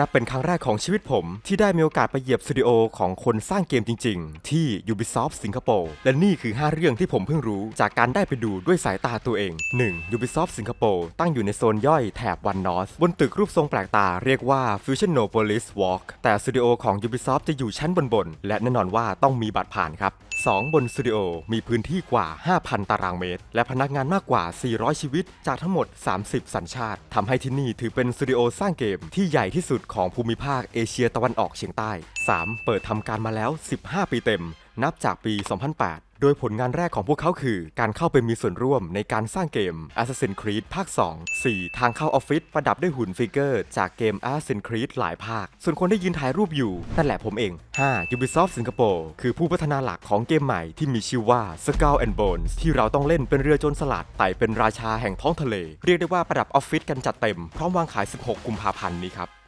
นับเป็นครั้งแรกของชีวิตผม ที่ได้มีโอกาสไปเหยียบสตูดิโอของคนสร้างเกมจริง ๆ ที่ Ubisoft สิงคโปร์และนี่คือ 5 เรื่องที่ผมเพิ่งรู้จากการได้ไปดูด้วยสายตาตัวเอง 1. Ubisoft สิงคโปร์ตั้งอยู่ในโซนย่อยแถบวันนอสบนตึกรูปทรงแปลกตาเรียกว่า Fusionopolis Walk แต่สตูดิโอของ Ubisoft จะอยู่ชั้นบนๆและแน่นอนว่าต้องมีบัตรผ่านครับ 2 บนสตูดิโอมีพื้นที่กว่า 5,000 ตารางเมตร และพนักงานมากกว่า 400 ชีวิต จากทั้งหมด 30 สัญชาติทำให้ที่นี่ถือเป็นสตูดิโอสร้างเกมที่ใหญ่ที่สุดของภูมิภาคเอเชียตะวันออกเฉียงใต้ 3. เปิดทำการมาแล้ว 15 ปีเต็ม นับจากปี 2008 โดยผลงานแรกของพวกเขาคือ การเข้าไปมีส่วนร่วมในการสร้างเกม Assassin's Creed ภาค 2 4. ทางเข้าออฟฟิศประดับด้วยหุ่นฟิกเกอร์ จากเกม Assassin's Creed หลายภาค ส่วนคนที่ยืนถ่ายรูปอยู่นั่นแหละผมเอง 5. Ubisoft สิงคโปร์คือผู้พัฒนาหลักของเกมใหม่ที่มีชื่อว่า Skull and Bones ที่เราต้องเล่นเป็นเรือโจรสลัดไต่เป็นราชาแห่งท้องทะเล เรียกได้ว่าประดับออฟฟิศกันจัดเต็ม พร้อมวางขาย 16 กุมภาพันธ์นี้ครับ